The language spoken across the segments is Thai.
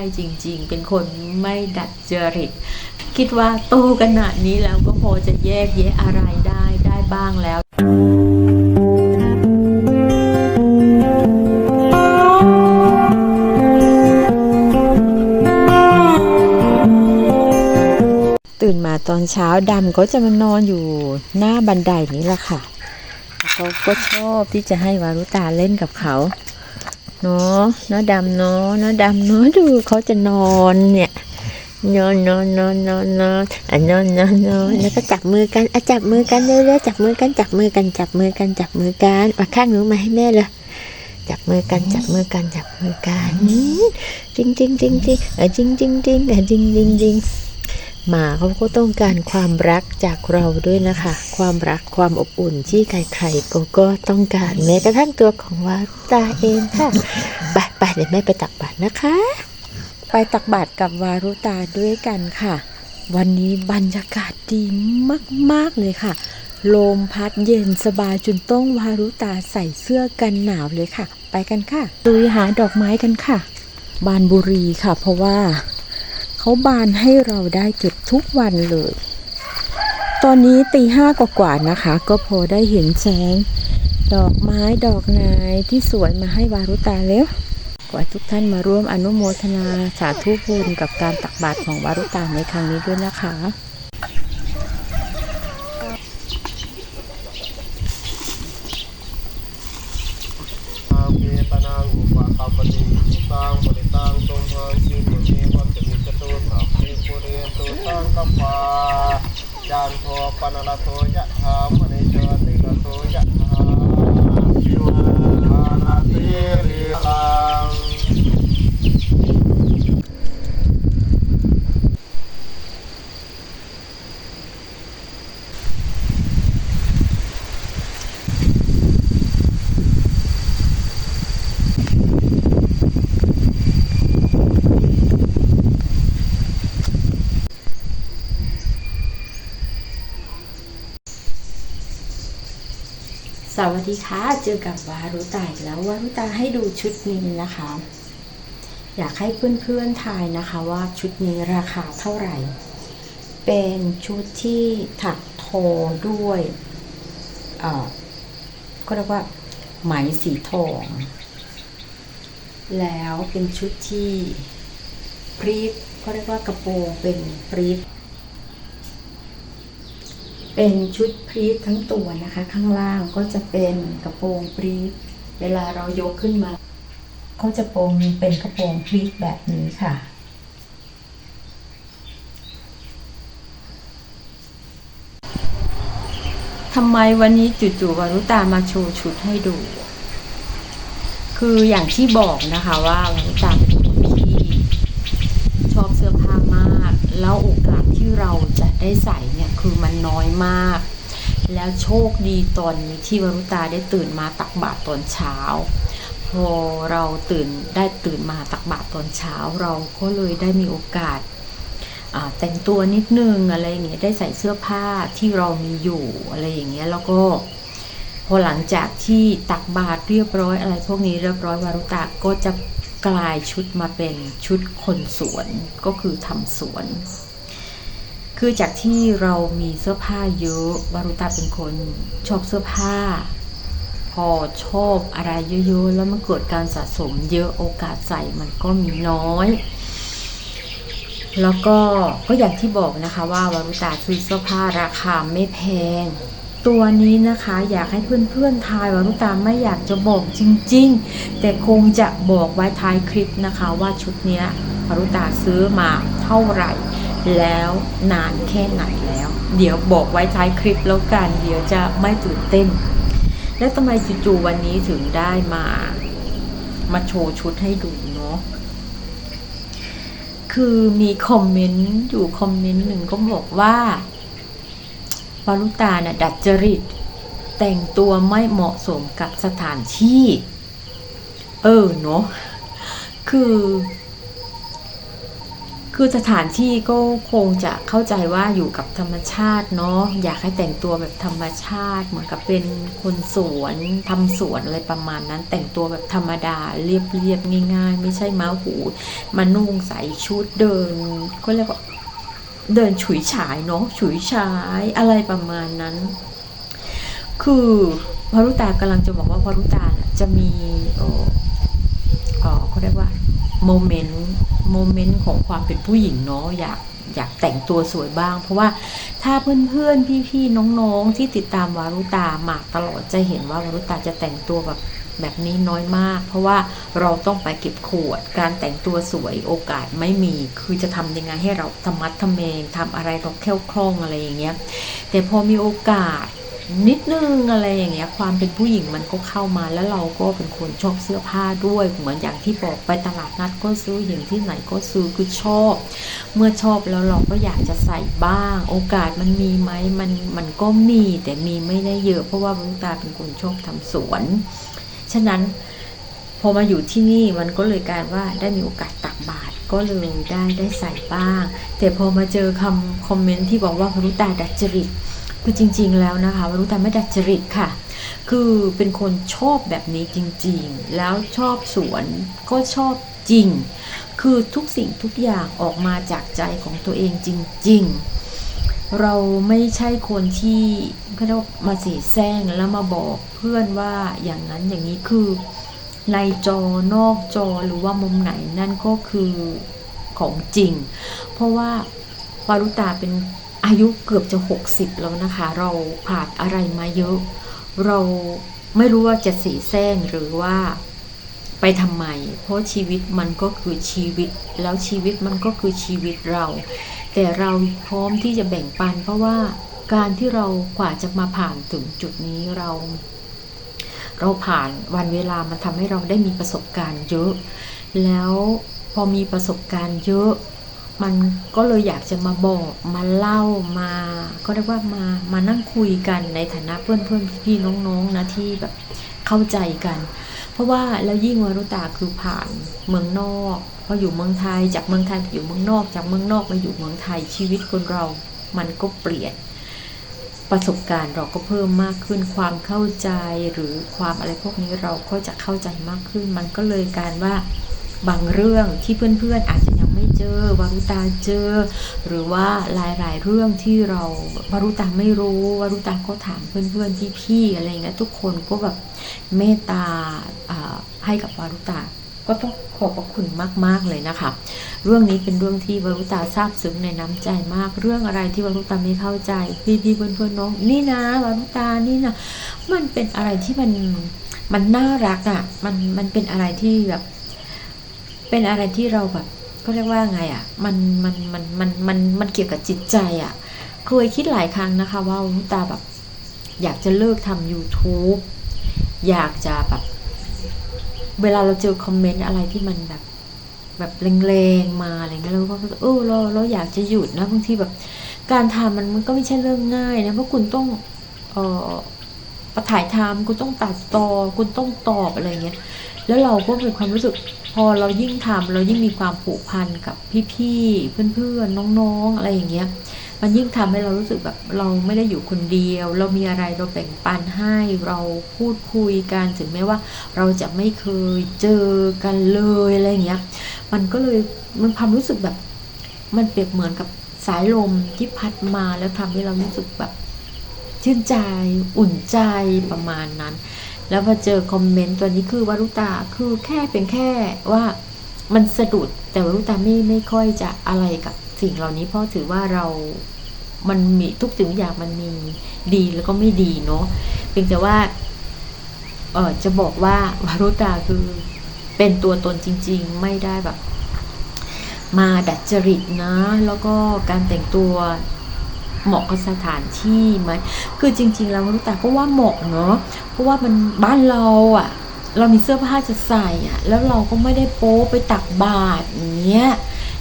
ช่จริง ๆ เป็นคนไม่ดัดจริต คิดว่าโตขนาดนี้แล้วก็พอจะแยกแยะอะไรได้ได้บ้างแล้วตื่นมาตอนเช้าดำก็จะมานอนอยู่หน้าบันไดนี้แหละค่ะเขาก็ชอบที่จะให้วารุตาเล่นกับเขา เนาะน้าดำเนาะน้าดำเนาะดูเขาจะนอนเนี่ยนอนนอนนอนนอนนอนอะนอนนอนนอนแล้วก็จับมือกันอะจับมือกันเร็วๆจับมือกันจับมือกันจับมือกันจับมือกันมาข้างหนูมาให้แม่เลยจับมือกันจับมือกันจับมือกันจริงจริงจริงจริงอะจริงจริงจริงอะจริงจริงจริง หมาเขาก็ต้องการความรักจากเราด้วยนะคะ ความรักความอบอุ่นที่ใครๆก็ก็ต้องการแม้กระทั่งตัวของวารุตาเองค่ะไปไปเดี๋ยวแม่ไปตักบาตรนะคะ ไปตักบาตรกับวารุตาด้วยกันค่ะ วันนี้บรรยากาศดีมาก ๆ เลยค่ะ ลมพัดเย็นสบายจนต้องวารุตาใส่เสื้อกันหนาวเลยค่ะ ไปกันค่ะลุยหาดอกไม้กันค่ะ บานบุรีค่ะ เพราะว่า เขาบานให้เราได้เก็บทุกวันเลย ตอนนี้ตีห้ากว่าๆนะคะ ก็พอได้เห็นแสง ดอกไม้ดอกนายที่สวยมาให้วารุตาแล้วขอให้ทุกท่านมาร่วมอนุโมทนาสาธุบุญกับการตักบาตรของวารุตาในครั้งนี้ด้วยนะคะ อาเวตนังอุปาคาปติตังปริตังตุมหังคิปะเมวัตมิจตุสัพเพปุเรตุตังกัปปาจันโทปนรโทยะธามณิโชติกโทยะธาชิวานาติริลัง ส วัสดีค่ะ เจอกับวารุตาอีกแล้ววารุตาให้ดูชุดนี้นะคะ อยากให้เพื่อนๆทายนะคะว่าชุดนี้ราคาเท่าไหร่ เป็นชุดที่ถักโทด้วยเอ่อก็เรียกว่าไหมสีทอง แล้วเป็นชุดที่พรีฟก็เรียกว่ากระโปรงเป็นพรีฟ เป็นชุดพรีททั้งตัวนะคะ ข้างล่างก็จะเป็นกระโปรงพรีทเวลาเรายกขึ้นมาเขาจะโปรงเป็นกระโปรงพรีทแบบนี้ค่ะทำไมวันนี้จู่ๆวารุตามาโชว์ชุดให้ดู คืออย่างที่บอกนะคะว่าวารุตาเป็นคนที่ชอบเสื้อผ้ามาก แล้วโอกาสที่เราจะได้ใส่ คือมันน้อยมาก แล้วโชคดีตอนนี้ที่วารุตาได้ตื่นมาตักบาตรตอนเช้า พอเราตื่นได้ตื่นมาตักบาตรตอนเช้าเราก็เลยได้มีโอกาสาแต่งตัวนิดนึงอะไรอย่างเงี้ยได้ใส่เสื้อผ้าที่เรามีอยู่อะไรอย่างเงี้ยแล้วก็พอหลังจากที่ตักบาตรเรียบร้อยอะไรพวกนี้เรียบร้อยวารุตาก็จะกลายชุดมาเป็นชุดคนสวนก็คือทำสวน คือจากที่เรามีเสื้อผ้าเยอะวารุตาเป็นคนชอบเสื้อผ้า พอชอบอะไรเยอะๆแล้วมันเกิดการสะสมเยอะโอกาสใส่มันก็มีน้อย แล้วก็ก็อย่างที่บอกนะคะว่าวารุตาซื้อเสื้อผ้าราคาไม่แพง ตัวนี้นะคะอยากให้เพื่อนๆทายวารุตาไม่อยากจะบอกจริง ๆ แต่คงจะบอกไว้ท้ายคลิปนะคะว่าชุดเนี้ยวารุตาซื้อมาเท่าไหร่ แล้วนานแค่ไหนแล้ว เดี๋ยวบอกไว้ท้ายคลิปแล้วกัน เดี๋ยวจะไม่ตื่นเต้น แล้วทำไมจู่ๆวันนี้ถึงได้มา มาโชว์ชุดให้ดูเนาะคือมีคอมเมนต์อยู่คอมเมนต์หนึ่งก็บอกว่าวารุตาน่ะดัดจริต แต่งตัวไม่เหมาะสมกับสถานที่ เออเนาะคือ คือสถานที่ก็คงจะเข้าใจว่าอยู่กับธรรมชาติเนาะอยากให้แต่งตัวแบบธรรมชาติ เหมือนกับเป็นคนสวนทำสวนอะไรประมาณนั้น แต่งตัวแบบธรรมดาเรียบเรียบๆง่ายๆ ไม่ใช่ม้าหูมานุ่งใส่ชุดเดินก็เรียกว่าเดินฉุยฉายเนาะฉุยฉายอะไรประมาณนั้น คือพารุตากำลังจะบอกว่าพารุตานจะมีเออเขาเรียกว่า โมเมนต์โมเมนต์ของความเป็นผู้หญิงเนาะอยากอยากแต่งตัวสวยบ้าง เพราะว่าถ้าเพื่อนๆ พี่ๆ น้องๆ ที่ติดตามวารุตามาตลอดจะเห็นว่าวารุตาจะแต่งตัวแบบแบบนี้น้อยมาก เพราะว่าเราต้องไปเก็บขวด การแต่งตัวสวยโอกาสไม่มี คือจะทำยังไงให้เราธรรมัดทำเมงทำอะไรเราแค่วคล่องอะไรอย่างเงี้ยแต่พอมีโอกาส นิดนึงอะไรอย่างเงี้ยความเป็นผู้หญิงมันก็เข้ามาแล้วเราก็เป็นคนชอบเสื้อผ้าด้วย เหมือนอย่างที่บอกไปตลาดนัดก็ซื้อเห็นที่ไหนก็ซื้อคือชอบ เมื่อชอบแล้วเราก็อยากจะใส่บ้าง โอกาสมันมีไหมมันมันก็มีแต่มีไม่ได้เยอะเพราะว่าบุญตาเป็นคนชอบทำสวน ฉะนั้นพอมาอยู่ที่นี่มันก็เลยกลารว่าได้มีโอกาสตักบาตรก็เลยได้ได้ใส่บ้าง แต่พอมาเจอคำคอมเมนต์ที่บอกว่าพรุตาดัดจริต คือจริง ๆ แล้วนะคะวรุตาไม่ดัดจริตค่ะ คือเป็นคนชอบแบบนี้จริง ๆ แล้วชอบสวนก็ชอบจริง คือทุกสิ่งทุกอย่างออกมาจากใจของตัวเองจริง ๆ เราไม่ใช่คนที่ก็เรียกว่ามาสีแซงแล้วมาบอกเพื่อนว่าอย่างนั้นอย่างนี้คือในจอนอกจอหรือว่ามุมไหนนั่นก็คือของจริง เพราะว่าวารุตาเป็น อายุเกือบจะ 60 แล้วนะคะ เราผ่านอะไรมาเยอะ เราไม่รู้ว่าจะสีแซงหรือว่าไปทำไม เพราะชีวิตมันก็คือชีวิต แล้วชีวิตมันก็คือชีวิตเรา แต่เราพร้อมที่จะแบ่งปัน เพราะว่าการที่เรากว่าจะมาผ่านถึงจุดนี้เรา เราผ่านวันเวลามันทำให้เราได้มีประสบการณ์เยอะ แล้วพอมีประสบการณ์เยอะ มันก็เลยอยากจะมาบอกมาเล่ามาก็เรียกว่ามามานั่งคุยกันในฐานะเพื่อนเพื่อนพี่น้องๆนะที่แบบเข้าใจกัน เพราะว่าแล้วยิ่งวารุตาคือผ่านเมืองนอกพออยู่เมืองไทยจากเมืองไทยไปอยู่เมืองนอก จากเมืองนอกมาอยู่เมืองไทยชีวิตคนเรา มันก็เปลี่ยนประสบการณ์เราก็เพิ่มมากขึ้นความเข้าใจหรือความอะไรพวกนี้เราก็จะเข้าใจมากขึ้น มันก็เลยการว่าบางเรื่องที่เพื่อนๆอาจจะยังไม่ เจอวารุตาเจอ หรือว่าหลายๆเรื่องที่เราวารุตาไม่รู้วารุตาก็ถามเพื่อนๆพี่ๆอะไรเงี้ยทุกคนก็แบบเมตตาให้กับวารุตาก็ต้องขอบพระคุณมาก ๆ เลยนะคะ เรื่องนี้เป็นเรื่องที่วารุตาซาบซึ้งในน้ำใจมาก เรื่องอะไรที่วารุตาไม่เข้าใจ พี่ๆเพื่อนๆน้อง นี่นะวารุตานี่นะมันเป็นอะไรที่มันมันน่ารักอะ่ะ มันมันเป็นอะไรที่แบบ เป็นอะไรที่เราแบบ ก็เรียกว่าไงอะ่ะมันมันมันมันมันมันเกี่ยวกับจิตใจอะ่ะเคยคิดหลายครั้งนะคะ ว่าตาแบบอยากจะเลิกทำ YouTube อยากจะแบบเวลาเราเจอคอมเมนต์อะไรที่มันแบบแบบแรงๆมาอะไรเงี้ยเราก็เออเราเราอยากจะหยุดนะบางทีแบบการทำมันมันก็ไม่ใช่เรื่องง่ายนะเพราะคุณต้องเออประถ่ายทำคุณต้องตัดต่อคุณต้องตอบอะไรเงี้ย แล้วเราก็มีความรู้สึกพอเรายิ่งทำเรายิ่งมีความผูกพันกับพี่ๆเพื่อนๆน้องๆ อะไรอย่างเงี้ย มันยิ่งทำให้เรารู้สึกแบบเราไม่ได้อยู่คนเดียว เรามีอะไรเราแบ่งปันให้เราพูดคุยกันถึงแม้ว่า เราจะไม่เคยเจอกันเลยอะไรอย่างเงี้ย มันก็เลยมันความรู้สึกแบบ มันเปรียบเหมือนกับสายลมที่พัดมาแล้วทำให้เรารู้สึกแบบชื่นใจอุ่นใจประมาณนั้น แล้วพอเจอคอมเมนต์ตัวนี้คือวารุตาคือแค่เป็นแค่ว่ามันสะดุดแต่วารุตาไม่ไม่ค่อยจะอะไรกับสิ่งเหล่านี้เพราะถือว่าเรา มันมีทุกสิ่งทุกอย่างมันมีดีแล้วก็ไม่ดีเนาะเพียงแต่ว่าเออจะบอกว่าวารุตาคือเป็นตัวตนจริง ๆ ไม่ได้แบบ มาดัดจริตนะ แล้วก็การแต่งตัว เหมาะกับสถานที่ไหมคือจริง ๆ แล้ววารุตาก็ว่าเหมาะเนาะเพราะว่ามันบ้านเราอะเรามีเสื้อผ้าจะใส่อะแล้วเราก็ไม่ได้โป๊ไปตักบาตรอย่างเงี้ย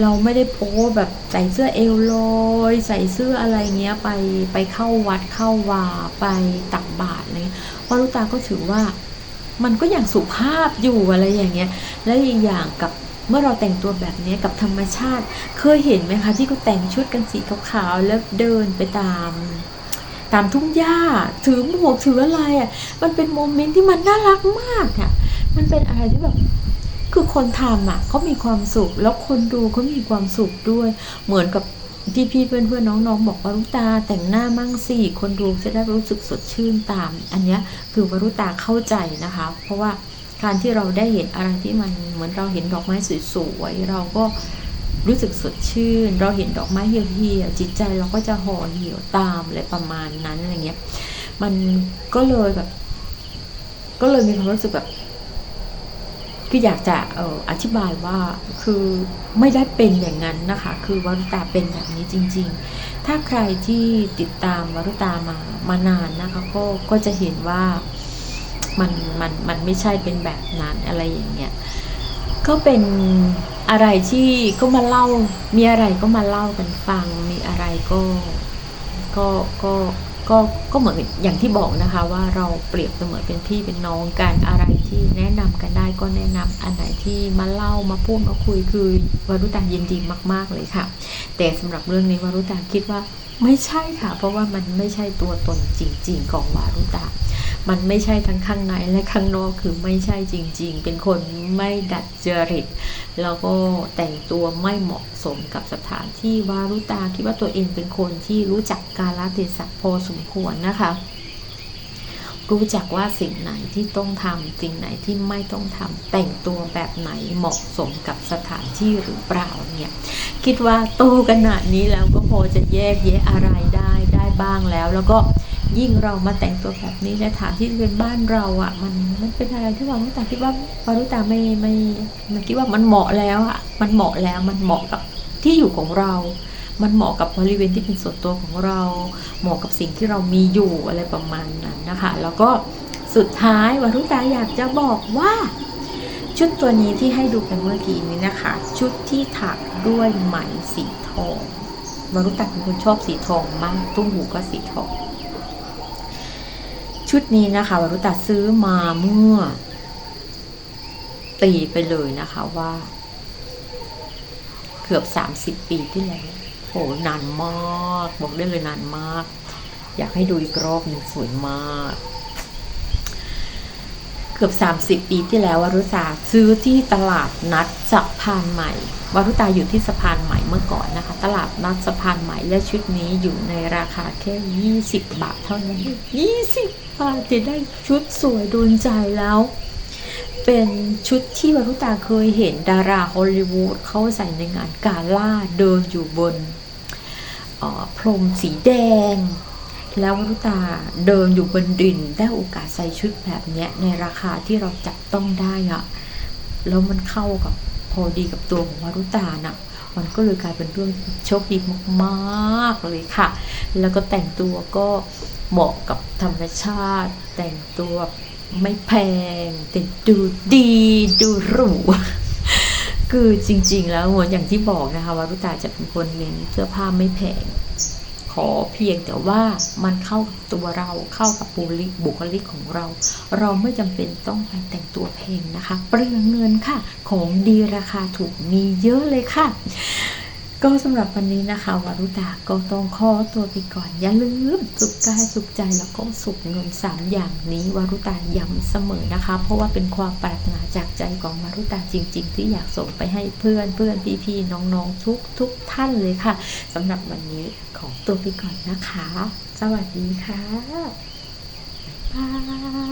เราไม่ได้โป๊แบบใส่เสื้อเอวลอยใส่เสื้ออะไรเงี้ยไปไปเข้าวัดเข้าวาไปตักบาตรอะไรเงี้ยวารุตาก็ถือว่า มันก็อย่างสุภาพอยู่อะไรอย่างเงี้ย แล้วอีกอย่างกับ เมื่อเราแต่งตัวแบบนี้กับธรรมชาติ เคยเห็นไหมคะที่เขาแต่งชุดกันสีขาวๆแล้วเดินไปตาม ตามทุ่งหญ้า ถือหมวกถืออะไรอะ มันเป็นโมเมนต์ที่มันน่ารักมากอะ มันเป็นอะไรที่แบบคือคนทำอะเขามีความสุข แล้วคนดูเขามีความสุขด้วย เหมือนกับที่พี่เพื่อนเพื่อนๆน้องๆ บอกว่ารุตาแต่งหน้ามั่งสิคนดูจะได้รู้สึกสดชื่นตาม อันนี้คือวรุตาเข้าใจนะคะ เพราะว่า การที่เราได้เห็นอะไรที่มันเหมือนเราเห็นดอกไม้สวยๆเราก็รู้สึกสดชื่น เราเห็นดอกไม้เหี่ยวๆจิตใจเราก็จะห่อเหี่ยวตามอะไรประมาณนั้นอะไรเงี้ย มันก็เลยแบบ ก็เลยมีความรู้สึกแบบคืออยากจะเอออธิบายว่าคือไม่ได้เป็นอย่างนั้นนะคะ คือวรุตาเป็นแบบนี้จริง ๆ ถ้าใครที่ติดตามวรุตามามานานนะคะ ก็ก็จะเห็นว่า มันมันมันไม่ใช่เป็นแบบนั้นอะไรอย่างเงี้ยก็เป็นอะไรที่ก็มาเล่า มีอะไรก็มาเล่ากันฟัง มีอะไรก็ก็ก็ก็ก็เหมือนอย่างที่บอกนะคะว่าเราเปรียบเสมือนเป็นพี่เป็นน้องกันอะไรที่แนะนำกันได้ก็แนะนำอันไหนที่มาเล่ามาพูดมาคุยคือวารุตายินดีมาก ๆเลยค่ะ แต่สำหรับเรื่องนี้วารุตาคิดว่าไม่ใช่ค่ะ เพราะว่ามันไม่ใช่ตัวตนจริง ๆ ของวารุตา มันไม่ใช่ทั้งข้างในและข้างนอกคือไม่ใช่จริง ๆ เป็นคนไม่ดัดจริต แล้วก็แต่งตัวไม่เหมาะสมกับสถานที่วารุตาคิดว่าตัวเองเป็นคนที่รู้จักกาลเทศะพอสมควรนะคะรู้จักว่าสิ่งไหนที่ต้องทำสิ่งไหนที่ไม่ต้องทำแต่งตัวแบบไหนเหมาะสมกับสถานที่หรือเปล่าเนี่ยคิดว่าโตขนาดนี้แล้วก็พอจะแยกแยะอะไรได้ได้บ้างแล้ว แล้วก็ ยิ่งเรามาแต่งตัวแบบนี้ในฐานที่เป็นบ้านเราอะ มันมันเป็นอะไรที่วารุตาคิดว่าวารุตาไม่ไม่มันคิดว่ามันเหมาะแล้วอะมันเหมาะแล้วมันเหมาะกับที่อยู่ของเรา มันเหมาะกับบริเวณที่เป็นส่วนตัวของเรา เหมาะกับสิ่งที่เรามีอยู่อะไรประมาณนั้นนะคะ แล้วก็สุดท้ายวารุตาอยากจะบอกว่าชุดตัวนี้ที่ให้ดูกันเมื่อกี้นี้นะคะ ชุดที่ถักด้วยไหมสีทองวารุตาเป็นคนชอบสีทองมากตุ้งหูก็สีทอง ชุดนี้นะคะวรุตาซื้อมาเมื่อ ตีไปเลยนะคะว่า เกือบสามสิบปีที่แล้วโหนานมาก บอกได้เลยนานมาก อยากให้ดูอีกรอบหนึ่งสวยมาก กือบ 30 ปีที่แล้ววรุตาซื้อที่ตลาดนัดสะพานใหม่วรุตาอยู่ที่สะพานใหม่เมื่อก่อนนะคะ ตลาดนัดสะพานใหม่และชุดนี้อยู่ในราคาแค่ 20 บาทเท่านั้น 20 บาทจะได้ชุดสวยโดนใจแล้ว เป็นชุดที่วรุตาเคยเห็นดาราฮอลลีวูดเขาใส่ในงานกาล่าเดินอยู่บนออพรมสีแดง แล้ววรุตาเดินอยู่บนดินได้โอกาสใส่ชุดแบบเนี้ยในราคาที่เราจับต้องได้อะแล้วมันเข้ากับพอดีกับตัวของวรุตาน่ะมันก็เลยกลายเป็นเรื่องโชคดีมากๆเลยค่ะ แล้วก็แต่งตัวก็เหมาะกับธรรมชาติ แต่งตัวไม่แพง แต่ดูดีดูหรูคือจริง ๆ แล้วเหมือนอย่างที่บอกนะคะวารุตาจะเป็นคนเน้นเสื้อผ้าไม่แพง ขอเพียงแต่ว่ามันเข้ากับตัวเราเข้ากับบุคลิกบุคลิกของเรา เราไม่จำเป็นต้องไปแต่งตัวแพงนะคะ เปลืองเงินค่ะ ของดีราคาถูกมีเยอะเลยค่ะ ก็สำหรับวันนี้นะคะวารุตาก็ต้องขอตัวไปก่อน อย่าลืมสุขกายสุขใจแล้วก็สุขเงินสามอย่างนี้วารุตาย้ำเสมอนะคะ เพราะว่าเป็นความปรารถนาจากใจของวารุตาจริง ๆ ที่อยากส่งไปให้เพื่อนเพื่อนพี่ๆน้องๆทุกทุกท่านเลยค่ะสำหรับวันนี้ขอตัวไปก่อนนะคะ สวัสดีค่ะบ๊ายบาย